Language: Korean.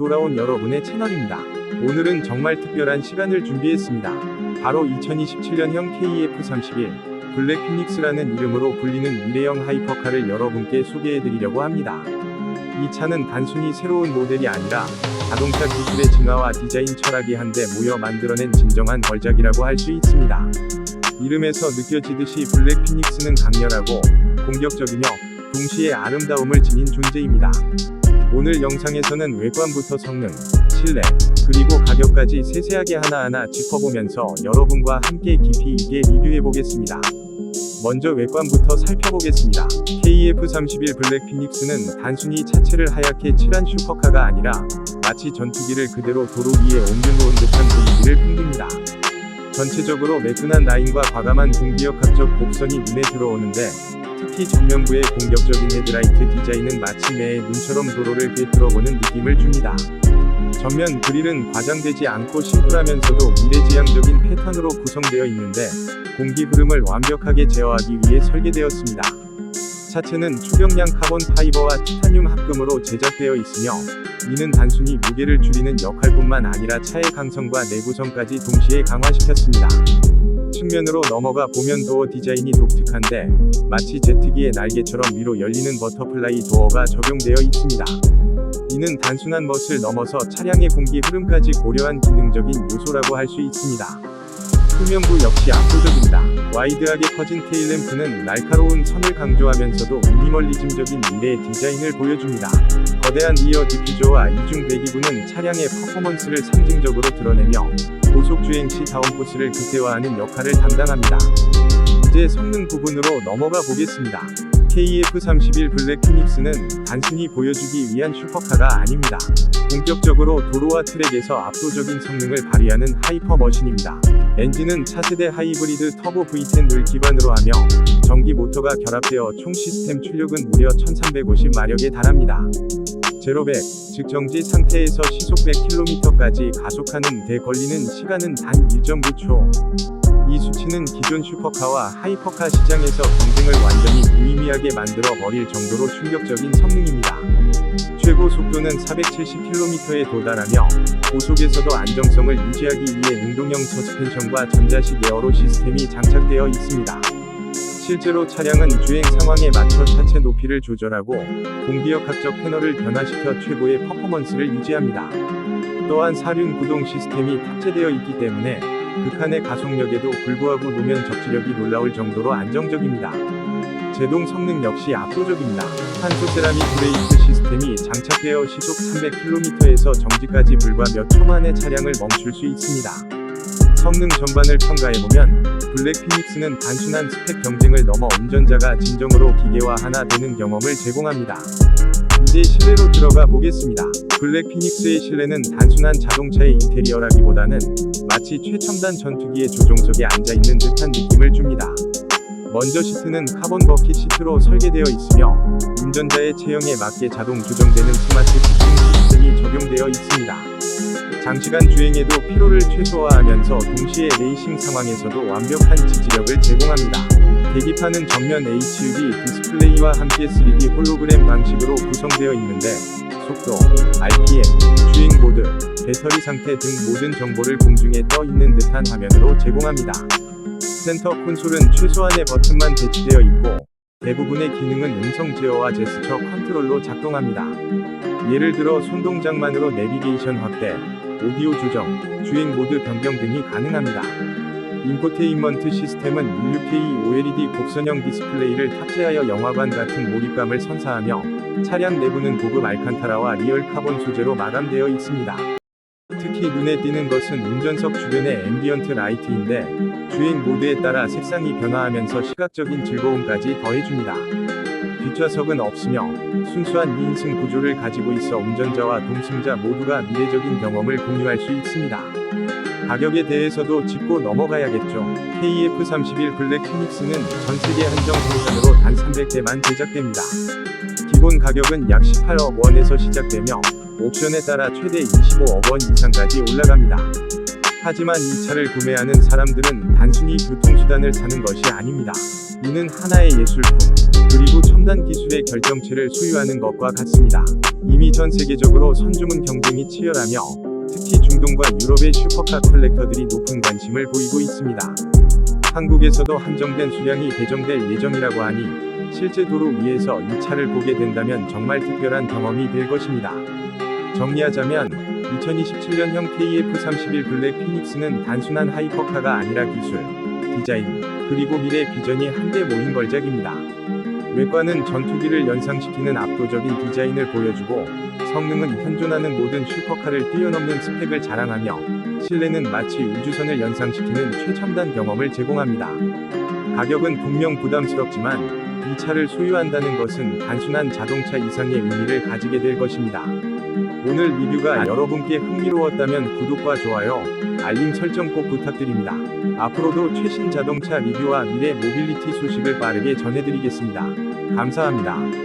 돌아온 여러분의 채널입니다. 오늘은 정말 특별한 시간을 준비했습니다. 바로 2027년형 KF31 블랙 피닉스라는 이름으로 불리는 미래형 하이퍼카를 여러분께 소개해드리려고 합니다. 이 차는 단순히 새로운 모델이 아니라 자동차 기술의 진화와 디자인 철학이 한데 모여 만들어낸 진정한 걸작이라고 할 수 있습니다. 이름에서 느껴지듯이 블랙 피닉스는 강렬하고 공격적이며 동시에 아름다움을 지닌 존재입니다. 오늘 영상에서는 외관부터 성능, 실내, 그리고 가격까지 세세하게 하나하나 짚어보면서 여러분과 함께 깊이 있게 리뷰해보겠습니다. 먼저 외관부터 살펴보겠습니다. KF31 블랙 피닉스는 단순히 차체를 하얗게 칠한 슈퍼카가 아니라 마치 전투기를 그대로 도로 위에 옮겨놓은 듯한 분위기를 풍깁니다. 전체적으로 매끈한 라인과 과감한 공기역학적 곡선이 눈에 들어오는데 특히 정면부의 공격적인 헤드라이트 디자인은 마치 매의 눈처럼 도로를 꿰뚫어보는 느낌을 줍니다. 전면 그릴은 과장되지 않고 심플하면서도 미래지향적인 패턴으로 구성되어 있는데 공기 흐름을 완벽하게 제어하기 위해 설계되었습니다. 차체는 초경량 카본 파이버와 티타늄 합금으로 제작되어 있으며 이는 단순히 무게를 줄이는 역할뿐만 아니라 차의 강성과 내구성까지 동시에 강화시켰습니다. 측면으로 넘어가 보면 도어 디자인이 독특한데 마치 제트기의 날개처럼 위로 열리는 버터플라이 도어가 적용되어 있습니다. 이는 단순한 멋을 넘어서 차량의 공기 흐름까지 고려한 기능적인 요소라고 할 수 있습니다. 후면부 역시 압도적입니다. 와이드하게 커진 테일램프는 날카로운 선을 강조하면서도 미니멀리즘적인 미래의 디자인을 보여줍니다. 거대한 리어 디퓨저와 이중 배기구는 차량의 퍼포먼스를 상징적으로 드러내며 고속 주행 시 다운포스를 극대화하는 역할을 담당합니다. 이제 성능 부분으로 넘어가 보겠습니다. KF31 블랙 피닉스는 단순히 보여주기 위한 슈퍼카가 아닙니다. 본격적으로 도로와 트랙에서 압도적인 성능을 발휘하는 하이퍼 머신입니다. 엔진은 차세대 하이브리드 터보 V10을 기반으로 하며 전기 모터가 결합되어 총 시스템 출력은 무려 1350마력에 달합니다. 제로 100, 즉 정지 상태에서 시속 100km까지 가속하는 데 걸리는 시간은 단 1.9초. 이 수치는 기존 슈퍼카와 하이퍼카 시장에서 경쟁을 완전히 무의미하게 만들어 버릴 정도로 충격적인 성능입니다. 최고 속도는 470km에 도달하며 고속에서도 안정성을 유지하기 위해 능동형 서스펜션과 전자식 에어로 시스템이 장착되어 있습니다. 실제로 차량은 주행 상황에 맞춰 차체 높이를 조절하고 공기역학적 패널을 변화시켜 최고의 퍼포먼스를 유지합니다. 또한 사륜 구동 시스템이 탑재되어 있기 때문에 극한의 가속력에도 불구하고 노면 적지력이 놀라울 정도로 안정적입니다. 제동 성능 역시 압도적입니다. 탄소 세라믹 브레이크 시스템이 장착되어 시속 300km에서 정지까지 불과 몇 초 만에 차량을 멈출 수 있습니다. 성능 전반을 평가해보면 블랙 피닉스는 단순한 스펙 경쟁을 넘어 운전자가 진정으로 기계와 하나 되는 경험을 제공합니다. 이제 실내로 들어가 보겠습니다. 블랙 피닉스의 실내는 단순한 자동차의 인테리어라기보다는 마치 최첨단 전투기의 조종석에 앉아 있는 듯한 느낌을 줍니다. 먼저 시트는 카본 버킷 시트로 설계되어 있으며 운전자의 체형에 맞게 자동 조정되는 스마트 시팅 장시간 주행에도 피로를 최소화하면서 동시에 레이싱 상황에서도 완벽한 지지력을 제공합니다. 계기판은 전면 HUD 디스플레이와 함께 3D 홀로그램 방식으로 구성되어 있는데 속도, RPM, 주행 모드, 배터리 상태 등 모든 정보를 공중에 떠 있는 듯한 화면으로 제공합니다. 센터 콘솔은 최소한의 버튼만 배치되어 있고 대부분의 기능은 음성 제어와 제스처 컨트롤로 작동합니다. 예를 들어 손동작만으로 내비게이션 확대, 오디오 조정, 주행 모드 변경 등이 가능합니다. 인포테인먼트 시스템은 16K OLED 곡선형 디스플레이를 탑재하여 영화관 같은 몰입감을 선사하며 차량 내부는 고급 알칸타라와 리얼 카본 소재로 마감되어 있습니다. 특히 눈에 띄는 것은 운전석 주변의 앰비언트 라이트인데 주행 모드에 따라 색상이 변화하면서 시각적인 즐거움까지 더해줍니다. 뒷좌석은 없으며 순수한 2인승 구조를 가지고 있어 운전자와 동승자 모두가 미래적인 경험을 공유할 수 있습니다. 가격에 대해서도 짚고 넘어가야겠죠. KF31 블랙 피닉스는 전 세계 한정 생산으로 단 300대만 제작됩니다. 기본 가격은 약 18억 원에서 시작되며 옵션에 따라 최대 25억 원 이상까지 올라갑니다. 하지만 이 차를 구매하는 사람들은 단순히 교통수단을 사는 것이 아닙니다. 이는 하나의 예술품, 그리고 첨단 기술의 결정체를 소유하는 것과 같습니다. 이미 전 세계적으로 선주문 경쟁이 치열하며 특히 중동과 유럽의 슈퍼카 컬렉터들이 높은 관심을 보이고 있습니다. 한국에서도 한정된 수량이 배정될 예정이라고 하니 실제 도로 위에서 이 차를 보게 된다면 정말 특별한 경험이 될 것입니다. 정리하자면 2027년형 KF31 블랙 피닉스는 단순한 하이퍼카가 아니라 기술, 디자인, 그리고 미래 비전이 한데 모인 걸작입니다. 외관은 전투기를 연상시키는 압도적인 디자인을 보여주고 성능은 현존하는 모든 슈퍼카를 뛰어넘는 스펙을 자랑하며 실내는 마치 우주선을 연상시키는 최첨단 경험을 제공합니다. 가격은 분명 부담스럽지만 이 차를 소유한다는 것은 단순한 자동차 이상의 의미를 가지게 될 것입니다. 오늘 리뷰가 여러분께 흥미로웠다면 구독과 좋아요, 알림 설정 꼭 부탁드립니다. 앞으로도 최신 자동차 리뷰와 미래 모빌리티 소식을 빠르게 전해드리겠습니다. 감사합니다.